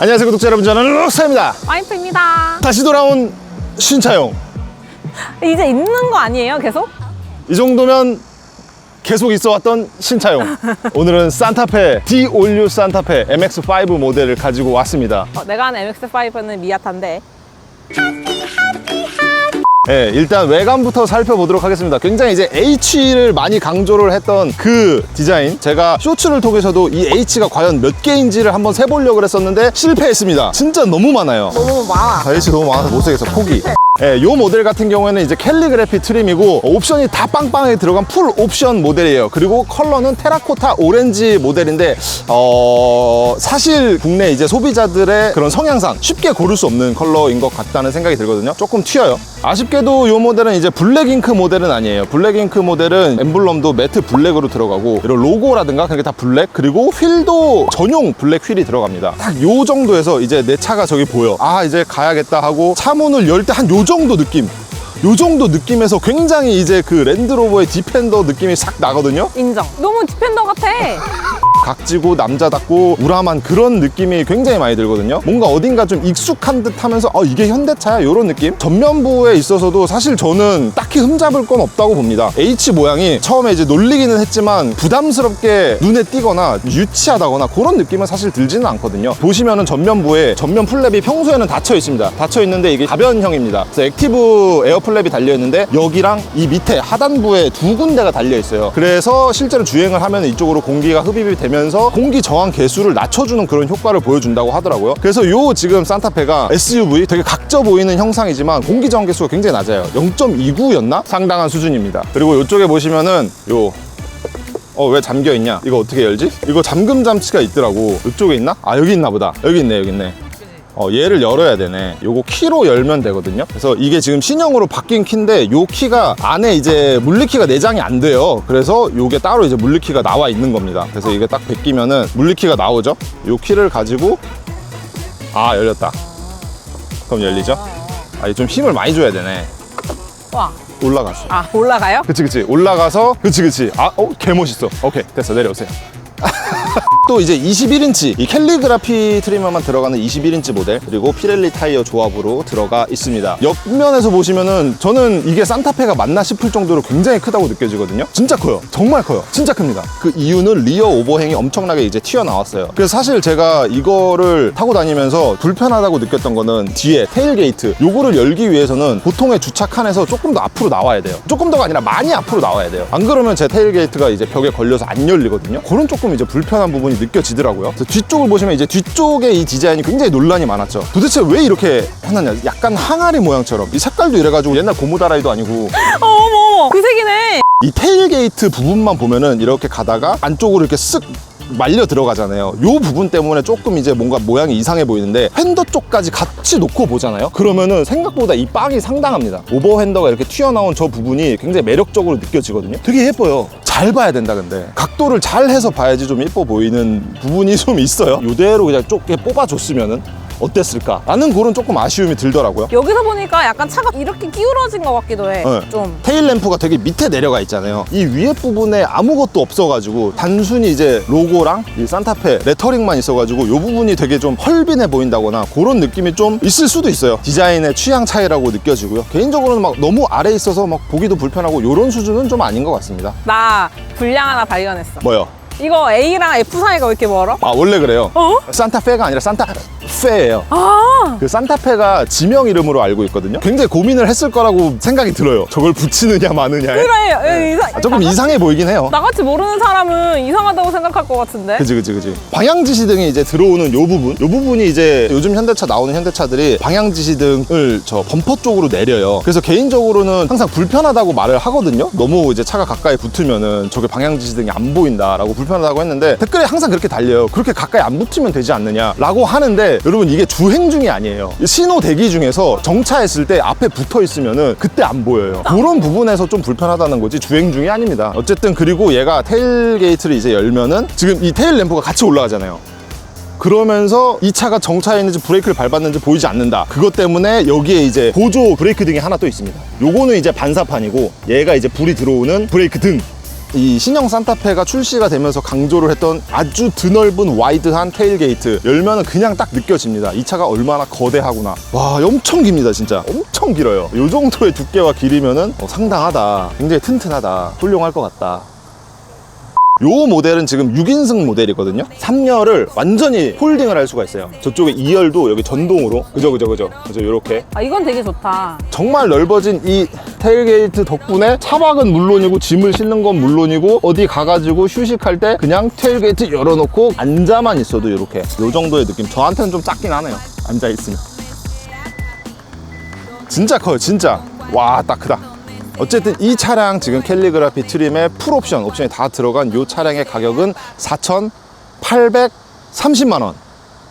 안녕하세요 구독자 여러분 저는 록사입니다 와이프입니다. 다시 돌아온 신차용 이제 있는 거 아니에요, 계속? 이 정도면 계속 있어 왔던 신차용 오늘은 산타페 디올류 산타페 MX5 모델을 가지고 왔습니다 어, 내가 아는 MX5는 미아타인데. 네, 일단 외관부터 살펴보도록 하겠습니다. 굉장히 이제 H를 많이 강조를 했던 그 디자인. 제가 쇼츠를 통해서도 이 H가 과연 몇 개인지를 한번 세보려고 했었는데 실패했습니다. 진짜 너무 많아요. 너무 많아. 아, H 너무 많아서 못 쓰겠어. 포기. 예, 요 모델 같은 경우에는 이제 캘리그래피 트림이고 옵션이 다 빵빵하게 들어간 풀 옵션 모델이에요. 그리고 컬러는 테라코타 오렌지 모델인데 어 사실 국내 이제 소비자들의 그런 성향상 쉽게 고를 수 없는 컬러인 것 같다는 생각이 들거든요. 조금 튀어요. 아쉽게도 요 모델은 이제 블랙 잉크 모델은 아니에요. 블랙 잉크 모델은 엠블럼도 매트 블랙으로 들어가고 이런 로고라든가 그게 다 블랙 그리고 휠도 전용 블랙 휠이 들어갑니다. 딱 요 정도에서 이제 내 차가 저기 보여. 아 이제 가야겠다 하고 차 문을 열 때 한 요 정도 느낌. 요 정도 느낌에서 굉장히 이제 그 랜드로버의 디펜더 느낌이 싹 나거든요. 인정. 너무 디펜더 같아. 각지고 남자답고 우람한 그런 느낌이 굉장히 많이 들거든요. 뭔가 어딘가 좀 익숙한 듯 하면서 어, 이게 현대차야? 이런 느낌? 전면부에 있어서도 사실 저는 딱히 흠잡을 건 없다고 봅니다. H 모양이 처음에 이제 놀리기는 했지만 부담스럽게 눈에 띄거나 유치하다거나 그런 느낌은 사실 들지는 않거든요. 보시면은 전면부에 전면 플랩이 평소에는 닫혀 있습니다. 닫혀 있는데 이게 가변형입니다. 그래서 액티브 에어 플랩이 달려 있는데 여기랑 이 밑에 하단부에 두 군데가 달려 있어요. 그래서 실제로 주행을 하면 이쪽으로 공기가 흡입이 되면 서 공기 저항 계수를 낮춰주는 그런 효과를 보여준다고 하더라고요. 그래서 요 지금 산타페가 SUV 되게 각져 보이는 형상이지만 공기 저항 계수가 굉장히 낮아요. 0.29였나? 상당한 수준입니다. 그리고 이쪽에 보시면은 요 어왜 잠겨 있냐? 이거 어떻게 열지? 이거 잠금 장치가 있더라고. 이쪽에 있나? 아 여기 있나 보다. 여기 있네 여기 있네. 어, 얘를 열어야 되네. 요거 키로 열면 되거든요. 그래서 이게 지금 신형으로 바뀐 키인데 요 키가 안에 이제 물리키가 내장이 안 돼요. 그래서 요게 따로 이제 물리키가 나와 있는 겁니다. 그래서 이게 딱 베끼면은 물리키가 나오죠. 요 키를 가지고 아 열렸다. 그럼 열리죠? 아, 이좀 힘을 많이 줘야 되네. 와. 올라갔어. 아, 올라가요? 그치 그치 올라가서 그치 그치 아어 개멋있어 오케이 됐어 내려오세요 또 이제 21인치 이 캘리그라피 트리머만 들어가는 21인치 모델 그리고 피렐리 타이어 조합으로 들어가 있습니다. 옆면에서 보시면은 저는 이게 산타페가 맞나 싶을 정도로 굉장히 크다고 느껴지거든요. 진짜 커요. 정말 커요. 진짜 큽니다. 그 이유는 리어 오버행이 엄청나게 이제 튀어나왔어요. 그래서 사실 제가 이거를 타고 다니면서 불편하다고 느꼈던 거는 뒤에 테일게이트 요거를 열기 위해서는 보통의 주차 칸에서 조금 더 앞으로 나와야 돼요. 조금 더가 아니라 많이 앞으로 나와야 돼요. 안 그러면 제 테일게이트가 이제 벽에 걸려서 안 열리거든요. 그런 조금 이제 불편한 부분이 느껴지더라고요. 뒤쪽을 보시면 이제 뒤쪽에 이 디자인이 굉장히 논란이 많았죠. 도대체 왜 이렇게 해놨냐. 약간 항아리 모양처럼. 이 색깔도 이래가지고 옛날 고무다라이도 아니고. 어, 어머, 어머. 그 색이네. 이 테일 게이트 부분만 보면은 이렇게 가다가 안쪽으로 이렇게 쓱 말려 들어가잖아요. 요 부분 때문에 조금 이제 뭔가 모양이 이상해 보이는데 핸더 쪽까지 같이 놓고 보잖아요. 그러면은 생각보다 이 빵이 상당합니다. 오버 핸더가 이렇게 튀어나온 저 부분이 굉장히 매력적으로 느껴지거든요. 되게 예뻐요. 잘 봐야 된다 근데 각도를 잘 해서 봐야지 좀 예뻐 보이는 부분이 좀 있어요. 이대로 그냥 좁게 뽑아줬으면은 어땠을까? 라는 그런 조금 아쉬움이 들더라고요. 여기서 보니까 약간 차가 이렇게 기울어진 것 같기도 해. 네. 좀. 테일 램프가 되게 밑에 내려가 있잖아요. 이 위에 부분에 아무것도 없어가지고 단순히 이제 로고랑 이 산타페 레터링만 있어가지고 이 부분이 되게 좀 헐빈해 보인다거나 그런 느낌이 좀 있을 수도 있어요. 디자인의 취향 차이라고 느껴지고요. 개인적으로는 막 너무 아래 있어서 막 보기도 불편하고 이런 수준은 좀 아닌 것 같습니다. 나 불량 하나 발견했어. 뭐요? 이거 A랑 F 사이가 왜 이렇게 멀어? 아 원래 그래요. 어? 산타페가 아니라 산타 페예요. 아, 그 산타페가 지명 이름으로 알고 있거든요. 굉장히 고민을 했을 거라고 생각이 들어요. 저걸 붙이느냐 마느냐에. 그래. 이상, 아, 조금 나같이- 이상해 보이긴 해요. 나같이 모르는 사람은 이상하다고 생각할 것 같은데. 그지 그지 그지 방향 지시등이 이제 들어오는 요 부분 요 부분이 이제 요즘 현대차 나오는 현대차들이 방향 지시등을 저 범퍼 쪽으로 내려요 그래서 개인적으로는 항상 불편하다고 말을 하거든요 너무 이제 차가 가까이 붙으면은 저게 방향 지시등이 안 보인다라고 불편하다고 했는데 댓글에 항상 그렇게 달려요 그렇게 가까이 안 붙으면 되지 않느냐라고 하는데 여러분 이게 주행 중이 아니에요 신호 대기 중에서 정차했을 때 앞에 붙어 있으면은 그때 안 보여요 그런 부분에서 좀 불편하다는 거지 주행 중이 아닙니다 어쨌든 그리고 얘가 테일 게이트를 이제 열면은 지금 이 테일 램프가 같이 올라가잖아요 그러면서 이 차가 정차했는지 브레이크를 밟았는지 보이지 않는다. 그것 때문에 여기에 이제 보조 브레이크 등이 하나 또 있습니다. 요거는 이제 반사판이고 얘가 이제 불이 들어오는 브레이크 등. 이 신형 산타페가 출시가 되면서 강조를 했던 아주 드넓은 와이드한 테일게이트 열면은 그냥 딱 느껴집니다. 이 차가 얼마나 거대하구나. 와, 엄청 깁니다, 진짜. 엄청 길어요. 이 정도의 두께와 길이면은 어, 상당하다. 굉장히 튼튼하다. 훌륭할 것 같다. 요 모델은 지금 6인승 모델이거든요. 3열을 완전히 홀딩을 할 수가 있어요. 저쪽에 2열도 여기 전동으로. 그죠, 그죠, 그죠. 그죠, 요렇게. 아, 이건 되게 좋다. 정말 넓어진 이 테일게이트 덕분에 차박은 물론이고 짐을 싣는 건 물론이고 어디 가가지고 휴식할 때 그냥 테일게이트 열어놓고 앉아만 있어도 이렇게 요 정도의 느낌 저한테는 좀 작긴 하네요 앉아있으면 진짜 커요 진짜 와 딱 크다 어쨌든 이 차량 지금 캘리그라피 트림에 풀 옵션 옵션이 다 들어간 이 차량의 가격은 4,830만 원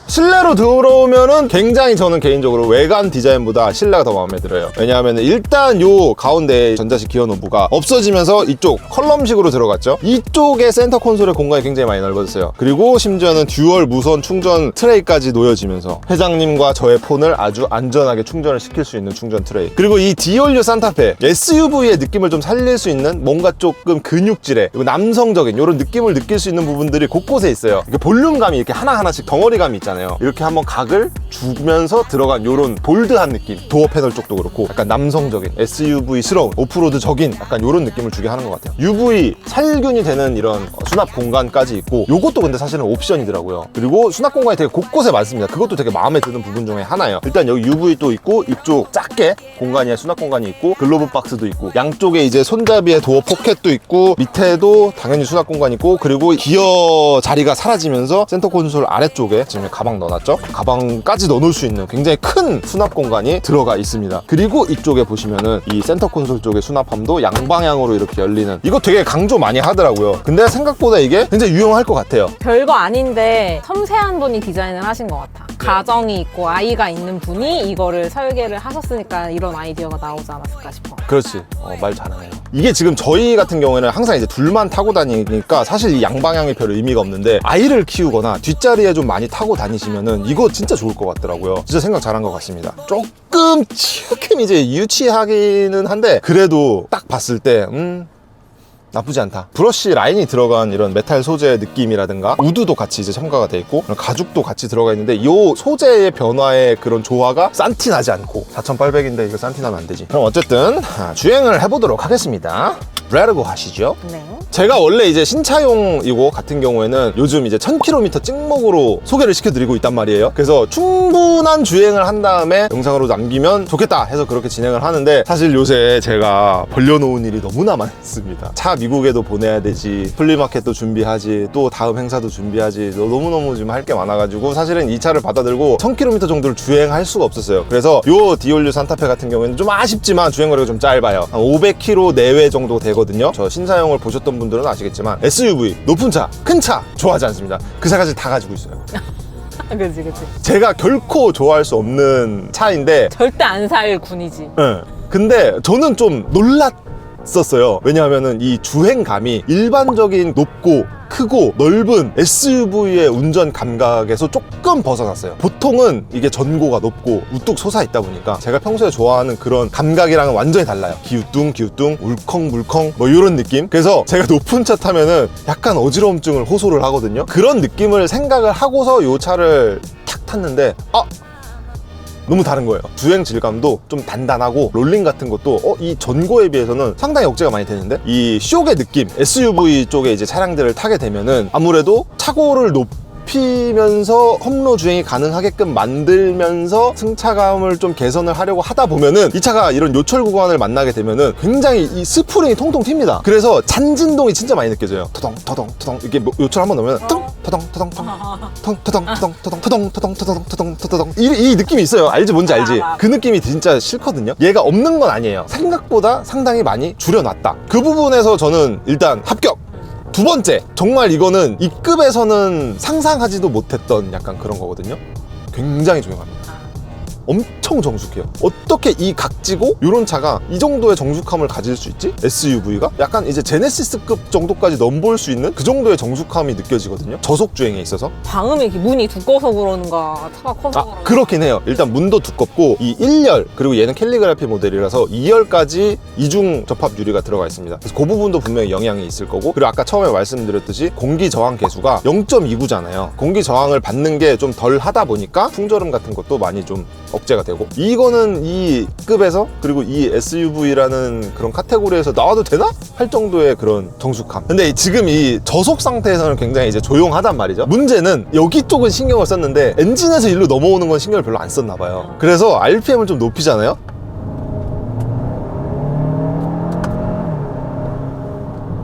실내로 들어오면은 굉장히 저는 개인적으로 외관 디자인보다 실내가 더 마음에 들어요. 왜냐하면 일단 요 가운데 전자식 기어 노브가 없어지면서 이쪽 컬럼식으로 들어갔죠. 이쪽에 센터 콘솔의 공간이 굉장히 많이 넓어졌어요. 그리고 심지어는 듀얼 무선 충전 트레이까지 놓여지면서 회장님과 저의 폰을 아주 안전하게 충전을 시킬 수 있는 충전 트레이. 그리고 이 디올류 산타페 SUV의 느낌을 좀 살릴 수 있는 뭔가 조금 근육질의 남성적인 이런 느낌을 느낄 수 있는 부분들이 곳곳에 있어요. 볼륨감이 이렇게 하나하나씩 덩어리감이 있잖아요. 이렇게 한번 각을 주면서 들어간 이런 볼드한 느낌. 도어 패널 쪽도 그렇고 약간 남성적인 SUV스러운 오프로드적인 약간 이런 느낌을 주게 하는 것 같아요. UV 살균이 되는 이런 수납 공간까지 있고 요것도 근데 사실은 옵션이더라고요. 그리고 수납 공간이 되게 곳곳에 많습니다. 그것도 되게 마음에 드는 부분 중에 하나예요. 일단 여기 UV 또 있고 이쪽 작게 공간이 수납 공간이 있고 글로브 박스도 있고 양쪽에 이제 손잡이에 도어 포켓도 있고 밑에도 당연히 수납 공간이 있고 그리고 기어 자리가 사라지면서 센터 콘솔 아래쪽에 지금 가방 넣어놨죠? 가방까지 넣어놓을 수 있는 굉장히 큰 수납 공간이 들어가 있습니다. 그리고 이쪽에 보시면은 이 센터 콘솔 쪽의 수납함도 양방향으로 이렇게 열리는 이거 되게 강조 많이 하더라고요. 근데 생각 보다 이게 굉장히 유용할 것 같아요. 별거 아닌데 섬세한 분이 디자인을 하신 것 같아. 가정이 있고 아이가 있는 분이 이거를 설계를 하셨으니까 이런 아이디어가 나오지 않았을까 싶어. 그렇지. 어, 말 잘하네요. 이게 지금 저희 같은 경우에는 항상 이제 둘만 타고 다니니까 사실 이 양방향이 별 의미가 없는데 아이를 키우거나 뒷자리에 좀 많이 타고 다니시면은 이거 진짜 좋을 것 같더라고요. 진짜 생각 잘한 것 같습니다. 조금 조금 이제 유치하기는 한데 그래도 딱 봤을 때 음. 나쁘지 않다. 브러쉬 라인이 들어간 이런 메탈 소재 느낌이라든가 우드도 같이 이제 첨가가 돼 있고 가죽도 같이 들어가 있는데 이 소재의 변화의 그런 조화가 싼티 나지 않고 4,800인데 이거 싼티 나면 안 되지. 그럼 어쨌든 아, 주행을 해보도록 하겠습니다. 레르고 하시죠. 네. 제가 원래 이제 신차용 이고 같은 경우에는 요즘 이제 1000km 찍목으로 소개를 시켜드리고 있단 말이에요. 그래서 충분한 주행을 한 다음에 영상으로 남기면 좋겠다 해서 그렇게 진행을 하는데 사실 요새 제가 벌려놓은 일이 너무나 많습니다. 차 미국에도 보내야 되지, 플리마켓도 준비하지, 또 다음 행사도 준비하지, 너무너무 지금 할 게 많아가지고 사실은 이 차를 받아들고 1000km 정도를 주행할 수가 없었어요. 그래서 요 디올류 산타페 같은 경우에는 좀 아쉽지만 주행거리가 좀 짧아요. 한 500km 내외 정도 되 거든요. 저 신사용을 보셨던 분들은 아시겠지만 SUV, 높은 차, 큰 차 좋아하지 않습니다. 그 차까지 다 가지고 있어요. 그치, 그치. 제가 결코 좋아할 수 없는 차인데 절대 안 살 군이지. 예. 근데 저는 좀 놀랐 었어요. 왜냐하면은 이 주행감이 일반적인 높고 크고 넓은 SUV의 운전 감각에서 조금 벗어났어요. 보통은 이게 전고가 높고 우뚝 솟아 있다 보니까 제가 평소에 좋아하는 그런 감각이랑은 완전히 달라요. 기우뚱, 기우뚱, 울컹물컹 뭐 이런 느낌. 그래서 제가 높은 차 타면은 약간 어지러움증을 호소를 하거든요. 그런 느낌을 생각을 하고서 이 차를 탁 탔는데 아 너무 다른 거예요. 주행 질감도 좀 단단하고 롤링 같은 것도 어, 이 전고에 비해서는 상당히 억제가 많이 되는데 이 쇼의 느낌 SUV 쪽에 이제 차량들을 타게 되면은 아무래도 차고를 높이면서 험로 주행이 가능하게끔 만들면서 승차감을 좀 개선을 하려고 하다 보면은 이 차가 이런 요철 구간을 만나게 되면은 굉장히 이 스프링이 통통 튑니다. 그래서 잔진동이 진짜 많이 느껴져요. 터덩 터덩 터덩 이게 뭐 요철 한번 넣으면 뚱 터덩 터덩 터덩 텅 터덩 터덩 터덩 터덩 터덩 터덩 터덩 터덩 이, 이 느낌이 있어요. 알지 뭔지 알지? 아, 아. 그 느낌이 진짜 싫거든요. 얘가 없는 건 아니에요. 생각보다 상당히 많이 줄여놨다. 그 부분에서 저는 일단 합격. 두 번째 정말 이거는 이 급에서는 상상하지도 못했던 약간 그런 거거든요. 굉장히 조용합니다 엄청 정숙해요. 어떻게 이 각지고 이런 차가 이 정도의 정숙함을 가질 수 있지? SUV가 약간 이제 제네시스급 정도까지 넘볼 수 있는 그 정도의 정숙함이 느껴지거든요. 저속 주행에 있어서. 방음이 이렇게 문이 두꺼워서 그러는가 차가 커서 아, 그렇긴 해요. 일단 문도 두껍고 이 1열 그리고 얘는 캘리그라피 모델이라서 2열까지 이중 접합 유리가 들어가 있습니다. 그래서 그 부분도 분명히 영향이 있을 거고 그리고 아까 처음에 말씀드렸듯이 공기 저항 계수가 0.29잖아요. 공기 저항을 받는 게 좀 덜 하다 보니까 풍절음 같은 것도 많이 좀 억제가 되고 이거는 이 급에서 그리고 이 SUV라는 그런 카테고리에서 나와도 되나? 할 정도의 그런 정숙함. 근데 지금 이 저속 상태에서는 굉장히 이제 조용하단 말이죠. 문제는 여기 쪽은 신경을 썼는데 엔진에서 일로 넘어오는 건 신경을 별로 안 썼나 봐요. 그래서 RPM을 좀 높이잖아요.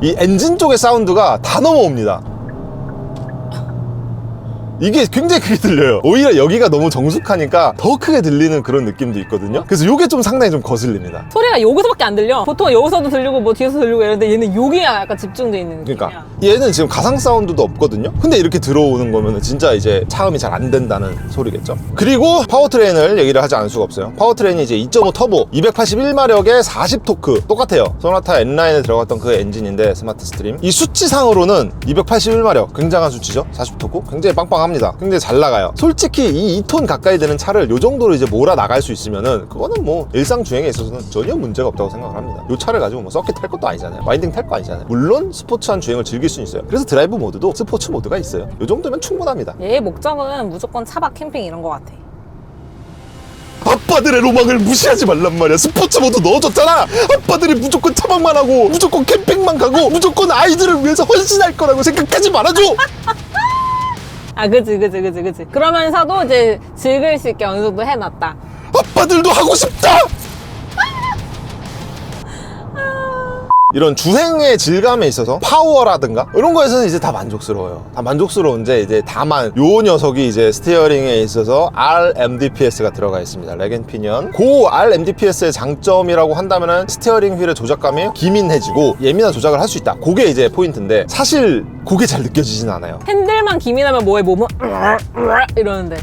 이 엔진 쪽의 사운드가 다 넘어옵니다. 이게 굉장히 크게 들려요. 오히려 여기가 너무 정숙하니까 더 크게 들리는 그런 느낌도 있거든요. 그래서 이게 좀 상당히 좀 거슬립니다. 소리가 여기서밖에 안 들려 보통 여기서도 들리고 뭐 뒤에서 들리고 이러는데 얘는 여기가 약간 집중돼 있는 느낌이야 그러니까 얘는 지금 가상 사운드도 없거든요. 근데 이렇게 들어오는 거면 진짜 이제 차음이 잘 안 된다는 소리겠죠. 그리고 파워트레인을 얘기를 하지 않을 수가 없어요. 파워트레인이 이제 2.5 터보, 281마력에 40 토크 똑같아요. 소나타 N라인에 들어갔던 그 엔진인데 스마트 스트림. 이 수치상으로는 281마력 굉장한 수치죠. 40 토크 굉장히 빵빵합니다. 굉장히 잘 나가요. 솔직히 이 2톤 가까이 되는 차를 요 정도로 이제 몰아 나갈 수 있으면은 그거는 뭐 일상 주행에 있어서는 전혀 문제가 없다고 생각을 합니다. 이 차를 가지고 뭐 서킷 탈 것도 아니잖아요. 와인딩 탈 거 아니잖아요. 물론 스포츠한 주행을 즐길 수 있어요. 그래서 드라이브 모드도 스포츠 모드가 있어요. 이 정도면 충분합니다. 얘의 목적은 무조건 차박 캠핑 이런 거 같아 아빠들의 로망을 무시하지 말란 말이야. 스포츠 모드 넣어줬잖아. 아빠들이 무조건 차박만 하고 무조건 캠핑만 가고 무조건 아이들을 위해서 헌신할 거라고 생각하지 말아줘. 아 그치 그치 그치 그치 그러면서도 이제 즐길 수 있게 어느 정도 해놨다 아빠들도 하고 싶다. 이런 주행의 질감에 있어서 파워라든가 이런 거에서는 이제 다 만족스러워요. 다 만족스러운데 이제 다만 요 녀석이 이제 스티어링에 있어서 RMDPS가 들어가 있습니다. 레겐피니언. 고 RMDPS의 장점이라고 한다면은 스티어링 휠의 조작감이 기민해지고 예민한 조작을 할 수 있다. 그게 이제 포인트인데 사실 그게 잘 느껴지진 않아요. 핸들만 기민하면 뭐해? 몸은 이러는데.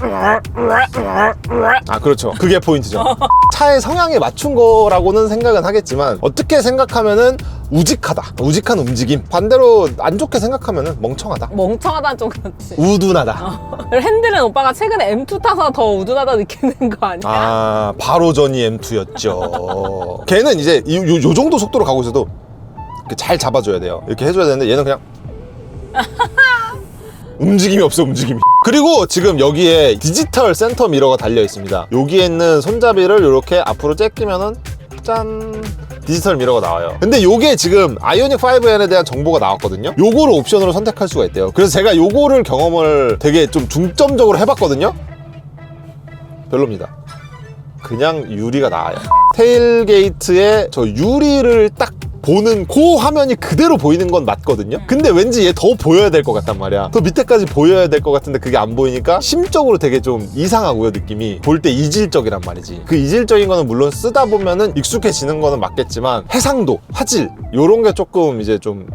아 그렇죠. 그게 포인트죠. 차의 성향에 맞춘 거라고는 생각은 하겠지만 어떻게 생각하면은 우직하다. 우직한 움직임. 반대로 안 좋게 생각하면은 멍청하다. 멍청하다는 좀 그렇지. 우둔하다. 핸들은 오빠가 최근에 M2 타서 더 우둔하다 느끼는 거 아니야? 아 바로 전이 M2였죠. 걔는 이제 이, 요, 요 정도 속도로 가고 있어도 이렇게 잘 잡아줘야 돼요. 이렇게 해줘야 되는데 얘는 그냥 움직임이 없어 움직임이. 그리고 지금 여기에 디지털 센터 미러가 달려 있습니다. 여기에 있는 손잡이를 이렇게 앞으로 째끼면은 짠! 디지털 미러가 나와요. 근데 요게 지금 아이오닉 5N에 대한 정보가 나왔거든요. 요거를 옵션으로 선택할 수가 있대요. 그래서 제가 요거를 경험을 되게 좀 중점적으로 해봤거든요. 별로입니다. 그냥 유리가 나아요. 테일게이트에 저 유리를 딱 보는 그 화면이 그대로 보이는 건 맞거든요? 근데 왠지 얘 더 보여야 될 것 같단 말이야. 더 밑에까지 보여야 될 것 같은데 그게 안 보이니까 심적으로 되게 좀 이상하고요 느낌이. 볼 때 이질적이란 말이지. 그 이질적인 거는 물론 쓰다 보면은 익숙해지는 거는 맞겠지만 해상도 화질 요런 게 조금 이제 좀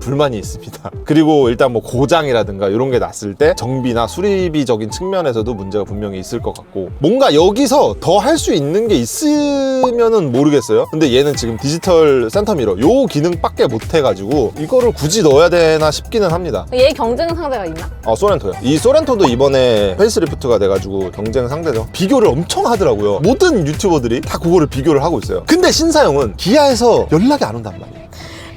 불만이 있습니다. 그리고 일단 뭐 고장이라든가 이런 게 났을 때 정비나 수리비적인 측면에서도 문제가 분명히 있을 것 같고 뭔가 여기서 더 할 수 있는 게 있으면은 모르겠어요. 근데 얘는 지금 디지털 센터 미러 요 기능밖에 못 해가지고 이거를 굳이 넣어야 되나 싶기는 합니다. 얘 경쟁 상대가 있나? 아 소렌토요. 이 소렌토도 이번에 페이스리프트가 돼가지고 경쟁 상대죠. 비교를 엄청 하더라고요. 모든 유튜버들이 다 그거를 비교를 하고 있어요. 근데 신사용은 기아에서 연락이 안 온단 말이에요.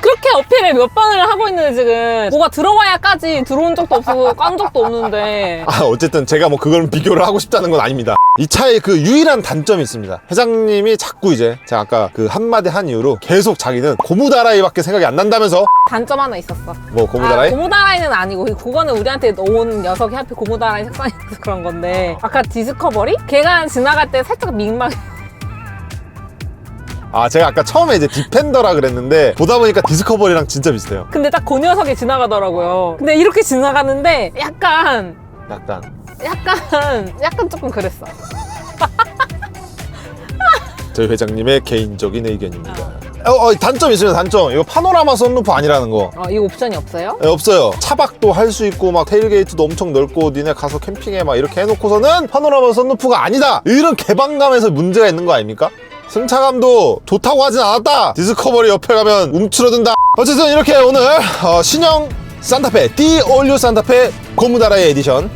그렇게 어필을 몇 번을 하고 있는데 지금 뭐가 들어와야까지 들어온 적도 없고 깐 적도 없는데 아, 어쨌든 제가 뭐 그걸 비교를 하고 싶다는 건 아닙니다. 이 차의 그 유일한 단점이 있습니다. 회장님이 자꾸 이제 제가 아까 그 한마디 한 이후로 계속 자기는 고무다라이밖에 생각이 안 난다면서 단점 하나 있었어 뭐 고무다라이? 아, 고무다라이는 아니고 그거는 우리한테 온 녀석이 하필 고무다라이 색상이라서 그런 건데 아까 디스커버리? 걔가 지나갈 때 살짝 민망해 아 제가 아까 처음에 이제 디펜더라 그랬는데 보다 보니까 디스커버리랑 진짜 비슷해요. 근데 딱 그 녀석이 지나가더라고요 근데 이렇게 지나가는데 약간 약간 약간 약간 조금 그랬어 저희 회장님의 개인적인 의견입니다. 어, 어, 단점 있습니다 단점 이거 파노라마 썬루프 아니라는 거 어, 이거 옵션이 없어요? 네, 없어요. 차박도 할 수 있고 막 테일게이트도 엄청 넓고 니네 가서 캠핑해 막 이렇게 해놓고서는 파노라마 선루프가 아니다. 이런 개방감에서 문제가 있는 거 아닙니까? 승차감도 좋다고 하진 않았다. 디스커버리 옆에 가면 움츠러든다. 어쨌든 이렇게 오늘 어, 신형 산타페 D 올류 산타페 고무다라의 에디션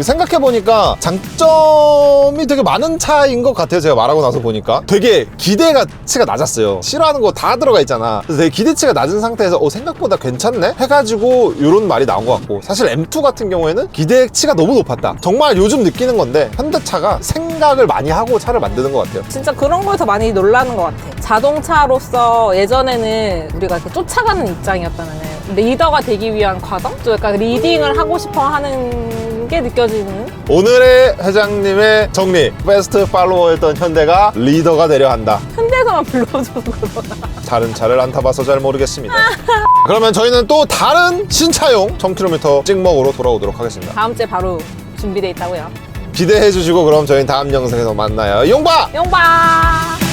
생각해보니까 장점이 되게 많은 차인 것 같아요. 제가 말하고 나서 보니까. 되게 기대가치가 낮았어요. 싫어하는 거 다 들어가 있잖아. 그래서 되게 기대치가 낮은 상태에서 어, 생각보다 괜찮네? 해가지고 이런 말이 나온 것 같고. 사실 M2 같은 경우에는 기대치가 너무 높았다. 정말 요즘 느끼는 건데 현대차가 생각을 많이 하고 차를 만드는 것 같아요. 진짜 그런 거에서 많이 놀라는 것 같아. 자동차로서 예전에는 우리가 이렇게 쫓아가는 입장이었다면 리더가 되기 위한 과정? 좀 약간 리딩을 하고 싶어 하는 게 느껴지는? 오늘의 회장님의 정리. 베스트 팔로워였던 현대가 리더가 되려 한다. 현대에서만 불러줘서 그러나. 다른 차를 안 타봐서 잘 모르겠습니다. 그러면 저희는 또 다른 신차용 1000km 찍먹으로 돌아오도록 하겠습니다. 다음 주에 바로 준비돼 있다고요. 기대해 주시고 그럼 저희는 다음 영상에서 만나요. 용바! 용바!